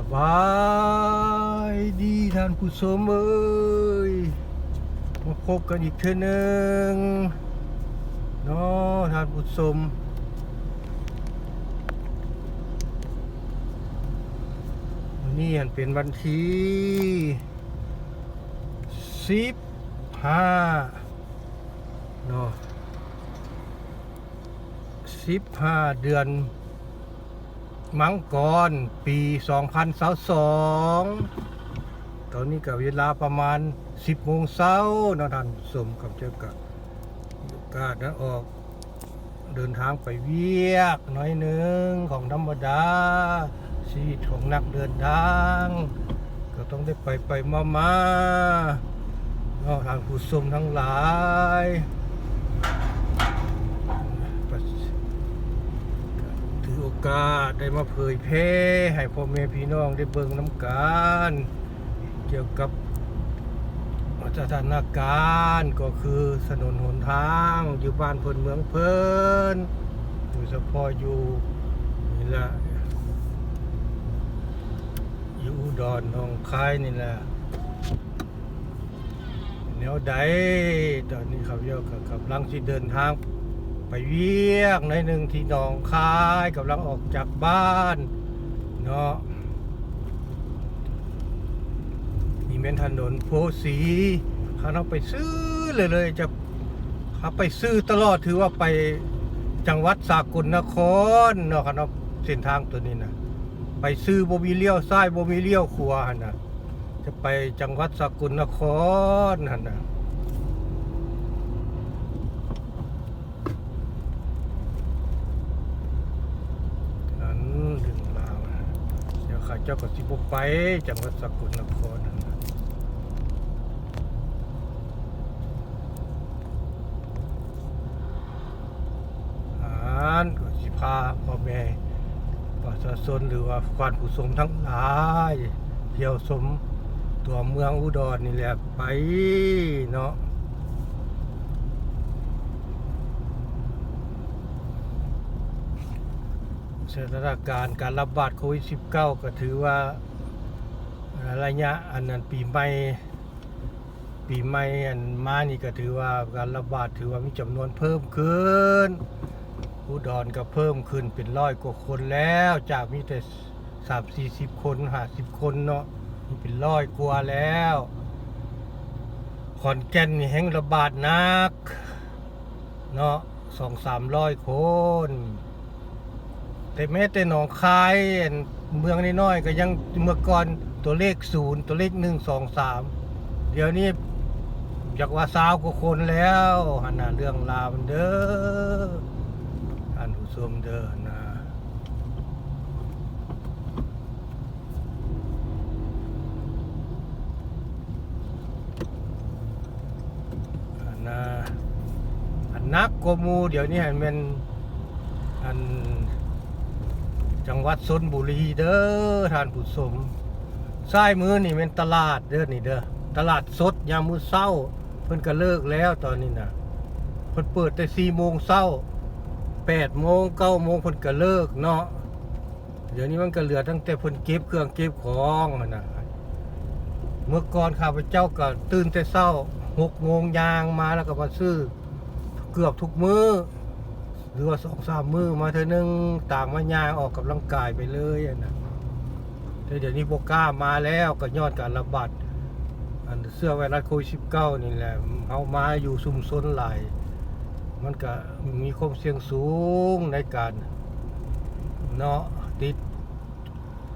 สบายดีท่านผู้ชมเอ้ยมาพบกันอีกเทื่อหนึงเนาะท่านผู้ชมวันนี้อันเป็นวันที่สิบห้าเนาะสิบห้าเดือน มังกรปี 2022ตอนนี้กับเวลาประมาณ 10โมงเช้านะท่านสมกับเจ้ากับโอกาสนะออกเดินทางไปเวียกน้อยหนึ่งของธรรมดาชีวิตของนักเดินทาง ก็ต้องได้ไปไปมามานาะทางผู้ชมทั้งหลายประ ถือโอ กาสได้มาเผยแพร่ให้พ่อแม่พี่น้องได้เบิ่งน้ำกันเกี่ยวกับสถานการณ์ก็คือถนนหนทางอยู่บ้านเพิ่นเมืองเพิ่นโดยเฉพาะอยู่นี่แหละอยู่อุดรหนองคายนี่แหละแนวใดตอนนี้เขาเยอะกับกำลังที่เดินทาง ไปเวียกในหนึ่งที่หนองคายกำลังออกจากบ้านเนาะนี่เป็นถนนโพสีเขาต้องไปซื้อเลยเลยจะเขาไปซื้อตลอดถือว่าไปจังหวัดสากลนครเนาะครับเนาเส้นทางตัวนี้นะไปซื้อบมีเลี้ยวซ้ายบ่มีเลี้ยวขวานะจะไปจังหวัดสากลนครหั่นนะ นั้นถึงลาวนะเดี๋ยวข้าเจ้าก็สิบไป จังหวัดสกลนครนั่นนะอ่านก็สิพาพ่อแม่ประชาชนหรือว่าควานผู้ชมทั้งหลายเที่ยวชมตัวเมืองอุดรนี่แหละไปเนาะ สถานการณ์การระบาดโควิด -19 ก็ถือว่าระยะอันนั้นปีใหม่ปีใหม่อันมานี่ก็ถือว่าการระบาดถือว่ามีจำนวนเพิ่มขึ้นอุดรก็เพิ่มขึ้นเป็นร้อยกว่าคนแล้วจากมีแต่สามสี่สิบคนห้าสิบคนเนาะนี่เป็นร้อยกว่าแล้วขอนแก่นนี่แห้งระบาดนักเนาะสองสามร้อยคน แต่แม้แต่หนองคายเมืองน้อยๆก็ยังเมื่อก่อนตัวเลขศูนย์ตัวเลขหนึ่งสองสามเดี๋ยวนี้อยากว่าสาวกว่าคนแล้วหันน่ะเรื่องราวมันเด้อท่านผู้ชมเด้อนะนะอันนักกมูเดี๋ยวนี้เห็นเป็นอัน จังหวัดชนบุรีเด้อท่านผู้ชมซ้ายมือนี่เป็นตลาดเด้อนี่เด้อตลาดสดยามมื้อเช้า เพิ่นก็เลิกแล้วตอนนี้นะเพิ่นเปิดแต่4โมงเช้า8โมง9โมงเพิ่นก็เลิกเนาะเดี๋ยวนี้มันก็เหลือตั้งแต่เพิ่นเก็บเครื่องเก็บของหั่นนะเมื่อก่อนข้าพเจ้าก็ตื่นแต่เช้า6โมงยางมาแล้วก็มาซื้อเกือบทุกมื้อ รือว่าสองสามมือมาเธอนึงต่างมายางออกกำลังกายไปเลยนะแต่เดี๋ยวนี้โบกล้ามาแล้วก็ยอดการระบาดอันเสื้อไวรัสโควิดสิบเก้านี่แหละเอามาอยู่ซุ่มซนหลายมันก็มีความเสี่ยงสูงในการเนาะติด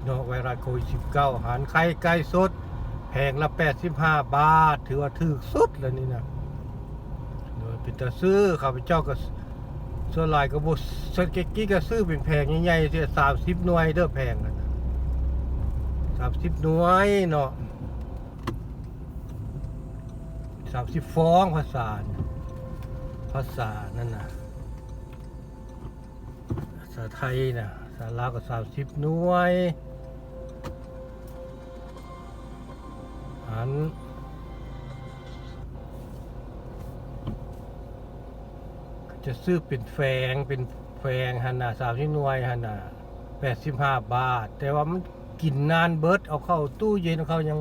เนาะไวรัสโควิดสิบเก้าหารไข่ไก่สดแพงละแปดสิบห้าบาท ถือว่าถูกสุดแล้วนี่นะโดยเป็นตาซื้อข้าพเจ้าก็ ส่วนหลายก็บสเก็กกี้ก็ซื้อเป็นแพงใหญ่ๆเสียสามสิบหน่วยเด้อแพงนั่นนะสามสิบหน่วยเนาะสามสิบฟองภาษาน่ะภาษานั่นนะภาษาไทยนะภาษาลาวก็สามสิบหน่วยอัน จะซื้อเป็นแฟงเป็นแฟงฮันนาสามสิบหน่วยฮันนาแปดสิบห้าบาท แต่ว่ามันกินนานเบิดเอาเข้าตู้เย็นเขายัง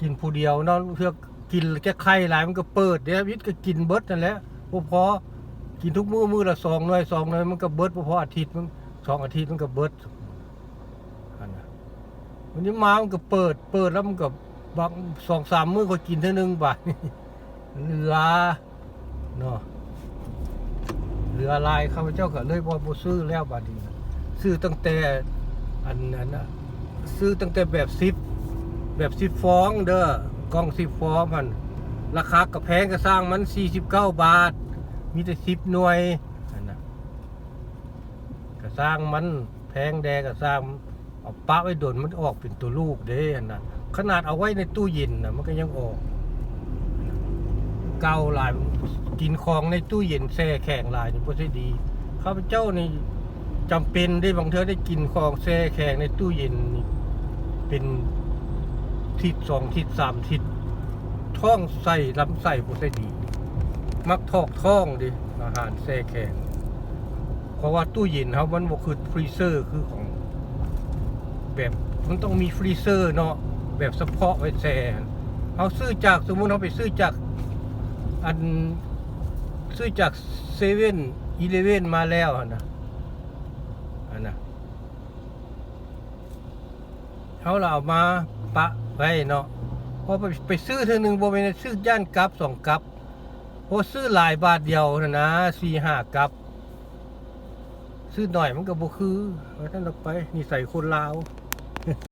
กินผู้เดียวเนาะเพื่อกินแค่ไข่หลายมันก็เปิดเดี๋ยววิทย์ก็กินเบิดนั่นแหละบ่พอกินทุกมื้อมื้อละสองหน่วยสองหน่วยมันก็เบิดบ่พออาทิตย์มันสองอาทิตย์มันก็เบิดอันน่ะวันนี้มามันก็เปิดเปิดแล้วมันก็บางสองสามมื้อก็กินเท่านึงบาทเหลือเนาะ เหลือลายข้าพเจ้าก็เลยบ่บ่ซื้อแล้วบาดนี้ซื้อตั้งแต่อันนั้นน่ะซื้อตั้งแต่แบบซิปแบบซิปฟองเด้อกล่องซิปฟองมัน ราคากระแพงก็สร้างมัน 49 บาท มีแต่10หน่วยอันน่ะก็สร้างมันแพงแดก็สร้างเอาปะไว้โดนมันออกเป็นตัวลูกเด้อันน่ะขนาดเอาไว้ในตู้เย็นน่ะมันก็ยังออกเก่าหลาย กินของในตู้เย็นแช่แข็งหลายนี่บ่ใช่ดีข้าพเจ้านี่จำเป็นได้บางเทื่อได้กินของแช่แข็งในตู้เย็นนี่เป็นทิศสองทิศสามทิศท้องใส่ลำไส้บ่ใช่ดี มักทอกท้องดิอาหารแช่แข็งเพราะว่าตู้เย็นเขามันบ่คือฟรีเซอร์คือของ แบบมันต้องมีฟรีเซอร์เนาะแบบเฉพาะไว้แช่เอาซื้อจากสมมุติเราไปซื้อจาก อันซื้อจากเซเว่นอีเลเว่นมาแล้วนะอันนะเขาเราเอามาปะไว้เนาะพอไปไปซื้อเท่านึงบ่เป็นซื้อย่านกับสองกับพอซื้อหลายบาทเดียวนะนะสี่ห้ากับ ซื้อหน่อยมันก็บ่คือว่าท่านออกไปนี่ใส่คนลาว